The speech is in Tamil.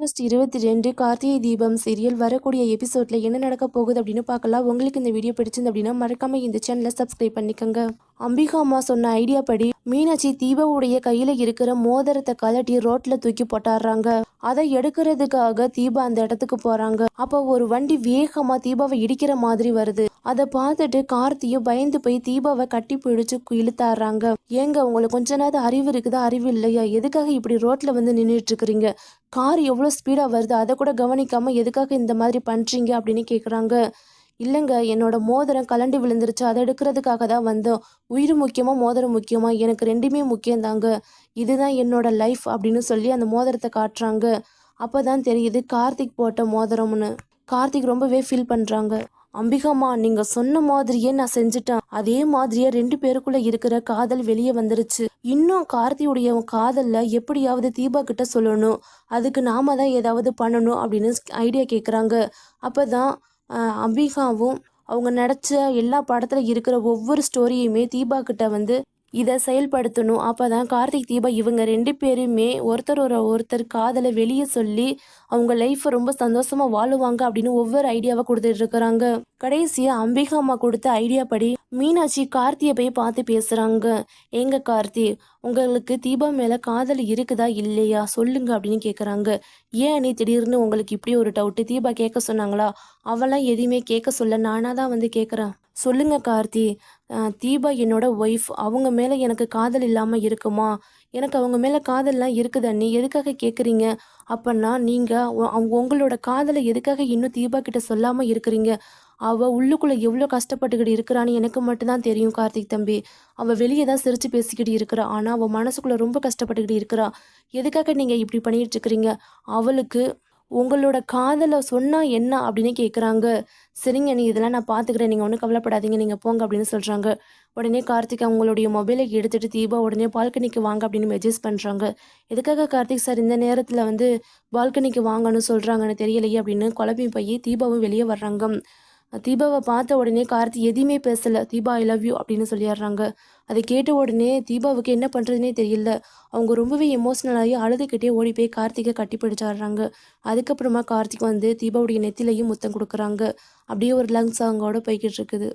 ஆகஸ்ட் இருபத்தி ரெண்டு கார்த்திகை தீபம் சீரியல் வரக்கூடிய எபிசோட்ல என்ன நடக்க போகுது அப்படின்னு பார்க்கலாம். உங்களுக்கு இந்த வீடியோ பிடிச்சிருந்து அப்படின்னா மறக்காம இந்த சேனலை சப்ஸ்கிரைப் பண்ணிக்கோங்க. அம்பிகா அம்மா சொன்ன ஐடியா படி மீனாட்சி தீபாவுடைய கையில இருக்கிற மோதிரத்தை கலட்டி ரோட்ல தூக்கி போட்டாடுறாங்க அதை எடுக்கிறதுக்காக தீபா அந்த இடத்துக்கு போறாங்க. அப்ப ஒரு வண்டி வேகமா தீபாவை இடிக்கிற மாதிரி வருது. அதை பார்த்துட்டு கார்த்தியும் பயந்து போய் தீபாவை கட்டி பிடிச்சு இழுத்தாடுறாங்க. ஏங்க உங்களுக்கு கொஞ்ச நேரம் அறிவு இருக்குதா? அறிவு இல்லையா? எதுக்காக இப்படி ரோட்ல வந்து நின்றுட்டு இருக்கிறீங்க? கார் எவ்வளோ ஸ்பீடாக வருது? அதை கூட கவனிக்காம எதுக்காக இந்த மாதிரி பண்ணுறீங்க அப்படின்னு கேட்குறாங்க இல்லைங்க என்னோட மோதிரம் கலண்டு விழுந்துருச்சு. அதை எடுக்கிறதுக்காக தான் வந்தோம். உயிர் முக்கியமா மோதிரம் முக்கியமா? எனக்கு ரெண்டுமே முக்கியம்தாங்க இதுதான் என்னோட லைஃப் அப்படின்னு சொல்லி அந்த மோதிரத்தை காட்டுறாங்க. அப்போ தான் தெரியுது கார்த்திக் போட்ட மோதிரம்னு. கார்த்திக் ரொம்பவே ஃபீல் பண்ணுறாங்க அம்பிகாமா நீங்க சொன்ன மாதிரியே நான் செஞ்சுட்டேன். அதே மாதிரியே ரெண்டு பேருக்குள்ள இருக்கிற காதல் வெளியே வந்துருச்சு. இன்னும் கார்த்தியுடைய காதல்ல எப்படியாவது தீபா கிட்ட சொல்லணும். அதுக்கு நாம தான் ஏதாவது பண்ணணும் அப்படின்னு ஐடியா கேட்குறாங்க அப்பதான் அம்பிகாவும் அவங்க நடிச்ச எல்லா படத்துல இருக்கிற ஒவ்வொரு ஸ்டோரியுமே தீபா கிட்ட வந்து இதை செயல்படுத்தணும். அப்போ தான் கார்த்திக் தீபா இவங்க ரெண்டு பேருமே ஒருத்தர் ஒரு ஒருத்தர் காதலை வெளியே சொல்லி அவங்க லைஃப்பை ரொம்ப சந்தோஷமாக வாழுவாங்க அப்படின்னு ஒவ்வொரு ஐடியாவை கொடுத்துட்டு இருக்கிறாங்க. கடைசியாக அம்பிகா அம்மா கொடுத்த ஐடியா படி மீனாட்சி கார்த்தியை போய் பார்த்து பேசுகிறாங்க ஏங்க கார்த்தி உங்களுக்கு தீபா மேலே காதல் இருக்குதா இல்லையா? சொல்லுங்க அப்படின்னு கேட்குறாங்க ஏன் நீ திடீர்னு உங்களுக்கு இப்படி ஒரு டவுட்டு தீபா கேட்க சொன்னாங்களா? அவெல்லாம் எதையுமே கேட்க சொல்ல நானாக தான் வந்து கேட்குறேன் சொல்லுங்க கார்த்தி தீபா என்னோட ஒய்ஃப் அவங்க மேலே எனக்கு காதல் இல்லாமல் இருக்குமா? எனக்கு அவங்க மேலே காதல்லாம் இருக்குதா? நீ எதுக்காக கேட்குறீங்க அப்போன்னா நீங்கள் அவங்க உங்களோட காதலை எதுக்காக இன்னும் தீபா கிட்ட சொல்லாமல் இருக்கிறீங்க? அவள் உள்ளுக்குள்ளே எவ்வளோ கஷ்டப்பட்டுக்கிட்டு இருக்கிறான்னு எனக்கு மட்டும்தான் தெரியும் கார்த்திக் தம்பி. அவள் வெளியே தான் சிரித்து பேசிக்கிட்டு இருக்கிறா. ஆனால் அவள் மனசுக்குள்ளே ரொம்ப கஷ்டப்பட்டுக்கிட்டு இருக்கிறா. எதுக்காக நீங்கள் இப்படி பண்ணிகிட்டு இருக்கிறீங்க? அவளுக்கு உங்களோட காதலை சொன்னால் என்ன அப்படின்னு கேட்குறாங்க சரிங்க நீ இதெல்லாம் நான் பார்த்துக்கிறேன் நீங்கள் ஒன்றும் கவலைப்படாதீங்க. நீங்கள் போங்க அப்படின்னு சொல்கிறாங்க உடனே கார்த்திக் அவங்களுடைய மொபைலை எடுத்துகிட்டு தீபா உடனே பால்கனிக்கு வாங்க அப்படின்னு மெசேஜ் பண்ணுறாங்க எதுக்காக கார்த்திக் சார் இந்த நேரத்தில் வந்து பால்கனிக்கு வாங்கன்னு சொல்கிறாங்கன்னு தெரியலையே அப்படின்னு குழம்பி போய் தீபாவும் வெளியே வர்றாங்க. தீபாவை பார்த்த உடனே கார்த்தி எதையுமே பேசலை. தீபா ஐ லவ் யூ அப்படின்னு சொல்லிடுறாங்க. அதை கேட்ட உடனே தீபாவுக்கு என்ன பண்ணுறதுனே தெரியல. அவங்க ரொம்பவே எமோஷ்னல் ஆகி அழுதுகிட்டே ஓடி போய் கார்த்திகை கட்டி பிடிச்சாடுறாங்க. அதுக்கப்புறமா கார்த்திக் வந்து தீபாவுடைய நெத்திலையும் முத்தம் கொடுக்குறாங்க. அப்படியே ஒரு லங் சாங்கோட போய்கிட்டு இருக்குது.